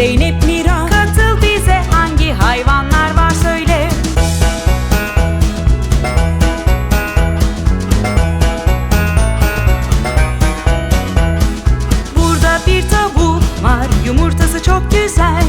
Zeynep Mira Katıl bize hangi hayvanlar var söyle. Burada bir tavuk var yumurtası çok güzel.